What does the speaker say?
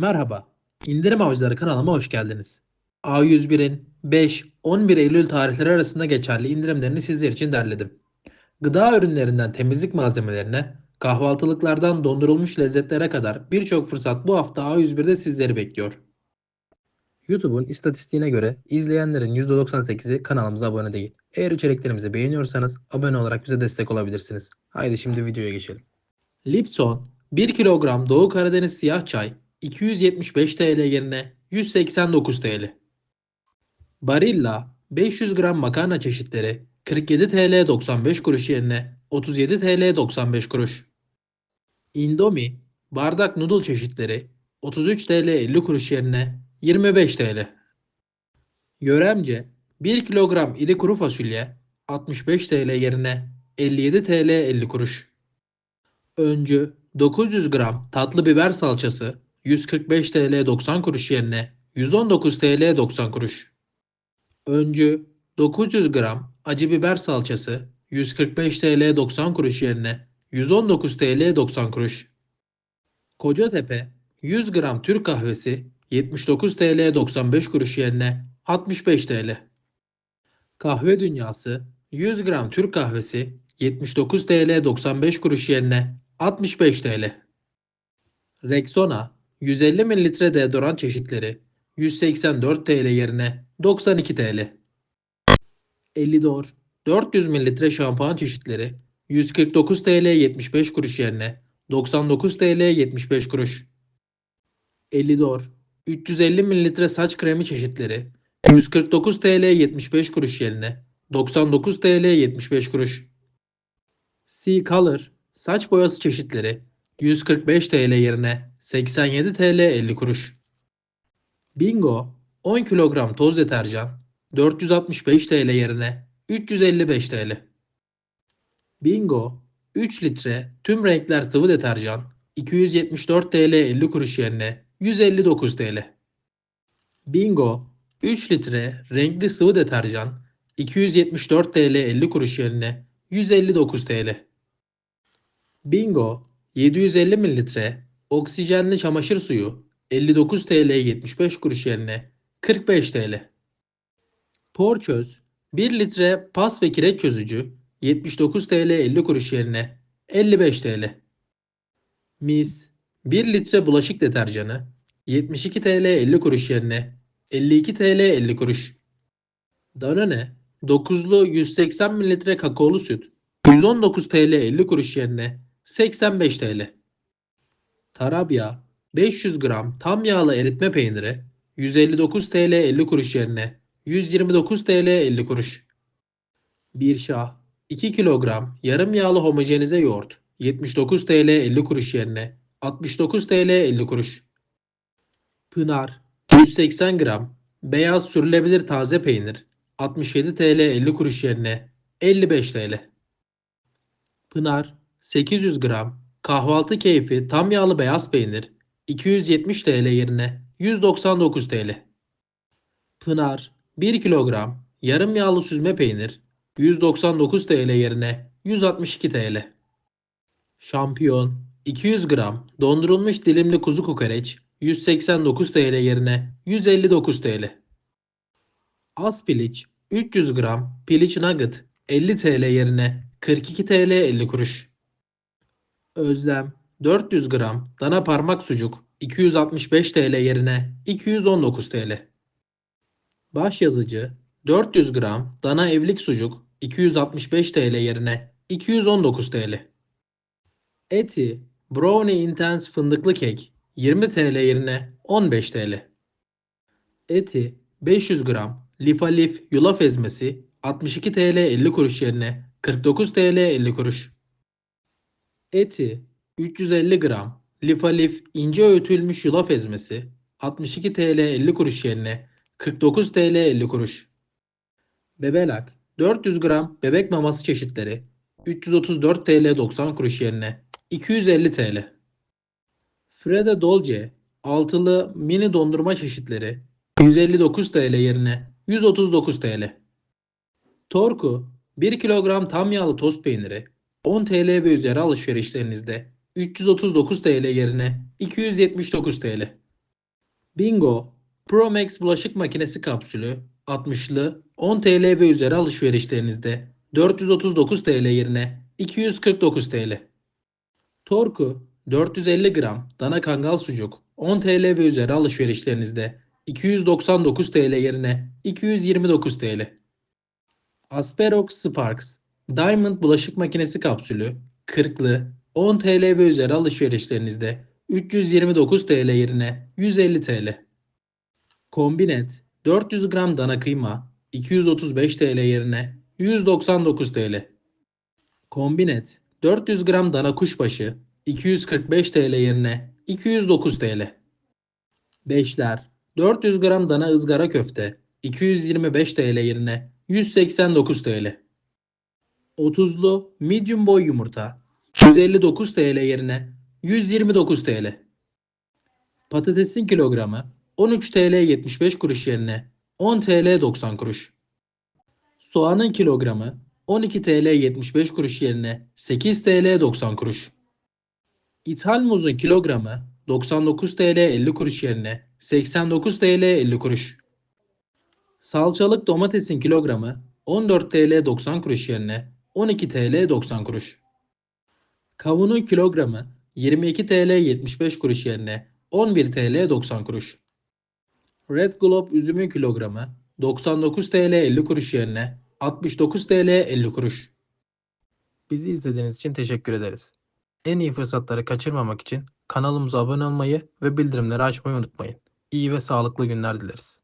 Merhaba, İndirim Avcıları kanalıma hoş geldiniz. A101'in 5-11 Eylül tarihleri arasında geçerli indirimlerini sizler için derledim. Gıda ürünlerinden temizlik malzemelerine, kahvaltılıklardan dondurulmuş lezzetlere kadar birçok fırsat bu hafta A101'de sizleri bekliyor. YouTube'un istatistiğine göre izleyenlerin %98'i kanalımıza abone değil. Eğer içeriklerimizi beğeniyorsanız abone olarak bize destek olabilirsiniz. Haydi şimdi videoya geçelim. Lipton 1 kilogram Doğu Karadeniz siyah çay 275 TL yerine 189 TL. Barilla 500 gram makarna çeşitleri 47 TL 95 kuruş yerine 37 TL 95 kuruş. Indomie bardak noodle çeşitleri 33 TL 50 kuruş yerine 25 TL. Yöremce 1 kilogram iri kuru fasulye 65 TL yerine 57 TL 50 kuruş. Öncü 900 gram tatlı biber salçası 145 TL 90 kuruş yerine 119 TL 90 kuruş. Öncü 900 gram acı biber salçası 145 TL 90 kuruş yerine 119 TL 90 kuruş. Kocatepe 100 gram Türk kahvesi 79 TL 95 kuruş yerine 65 TL. Kahve Dünyası 100 gram Türk kahvesi 79 TL 95 kuruş yerine 65 TL. Rexona 150 mililitre deodorant çeşitleri 184 TL yerine 92 TL. Elidor 400 mililitre şampuan çeşitleri 149 TL 75 kuruş yerine 99 TL 75 kuruş. Elidor 350 mililitre saç kremi çeşitleri 149 TL 75 kuruş yerine 99 TL 75 kuruş. C-Color saç boyası çeşitleri 145 TL yerine 87 TL 50 kuruş. Bingo 10 kilogram toz deterjan 465 TL yerine 355 TL. Bingo 3 litre tüm renkler sıvı deterjan 274 TL 50 kuruş yerine 159 TL. Bingo 3 litre renkli sıvı deterjan 274 TL 50 kuruş yerine 159 TL. Bingo 750 mililitre oksijenli çamaşır suyu 59 TL 75 kuruş yerine 45 TL. Porçöz 1 litre pas ve kireç çözücü 79 TL 50 kuruş yerine 55 TL. Mis 1 litre bulaşık deterjanı 72 TL 50 kuruş yerine 52 TL 50 kuruş. Danone 9'lu 180 mililitre kakaolu süt 119 TL 50 kuruş yerine 85 TL. Tarabya 500 gram tam yağlı eritme peyniri 159 TL 50 kuruş yerine 129 TL 50 kuruş. Bir şah 2 kilogram yarım yağlı homojenize yoğurt 79 TL 50 kuruş yerine 69 TL 50 kuruş. Pınar 180 gram beyaz sürülebilir taze peynir 67 TL 50 kuruş yerine 55 TL. Pınar 800 gram kahvaltı keyfi tam yağlı beyaz peynir 270 TL yerine 199 TL. Pınar 1 kilogram yarım yağlı süzme peynir 199 TL yerine 162 TL. Şampiyon 200 gram dondurulmuş dilimli kuzu kokoreç 189 TL yerine 159 TL. Az piliç 300 gram piliç nugget 50 TL yerine 42 TL 50 kuruş. Özlem 400 gram dana parmak sucuk 265 TL yerine 219 TL. Başyazıcı 400 gram dana evlik sucuk 265 TL yerine 219 TL. Eti Brownie Intense fındıklı kek 20 TL yerine 15 TL. Eti 500 gram Lifa Lif yulaf ezmesi 62 TL 50 kuruş yerine 49 TL 50 kuruş. Eti 350 gram Lifa Lif ince öğütülmüş yulaf ezmesi 62 TL 50 kuruş yerine 49 TL 50 kuruş. Bebelak 400 gram bebek maması çeşitleri 334 TL 90 kuruş yerine 250 TL. Freda Dolce altılı mini dondurma çeşitleri 159 TL yerine 139 TL. Torku 1 kilogram tam yağlı tost peyniri 10 TL ve üzeri alışverişlerinizde 339 TL yerine 279 TL. Bingo Pro Max bulaşık makinesi kapsülü 60'lı 10 TL ve üzeri alışverişlerinizde 439 TL yerine 249 TL. Torku 450 gram dana kangal sucuk 10 TL ve üzeri alışverişlerinizde 299 TL yerine 229 TL. Asperox Sparks Diamond bulaşık makinesi kapsülü 40'lı 10 TL ve üzeri alışverişlerinizde 329 TL yerine 150 TL. Kombinet 400 gram dana kıyma 235 TL yerine 199 TL. Kombinet 400 gram dana kuşbaşı 245 TL yerine 209 TL. Beşler 400 gram dana ızgara köfte 225 TL yerine 189 TL. 30'lu medium boy yumurta 159 TL yerine 129 TL. Patatesin kilogramı 13 TL 75 kuruş yerine 10 TL 90 kuruş. Soğanın kilogramı 12 TL 75 kuruş yerine 8 TL 90 kuruş. İthal muzun kilogramı 99 TL 50 kuruş yerine 89 TL 50 kuruş. Salçalık domatesin kilogramı 14 TL 90 kuruş yerine 12 TL 90 kuruş. Kavunun kilogramı 22 TL 75 kuruş yerine 11 TL 90 kuruş. Red Globe üzümün kilogramı 99 TL 50 kuruş yerine 69 TL 50 kuruş. Bizi izlediğiniz için teşekkür ederiz. En iyi fırsatları kaçırmamak için kanalımıza abone olmayı ve bildirimleri açmayı unutmayın. İyi ve sağlıklı günler dileriz.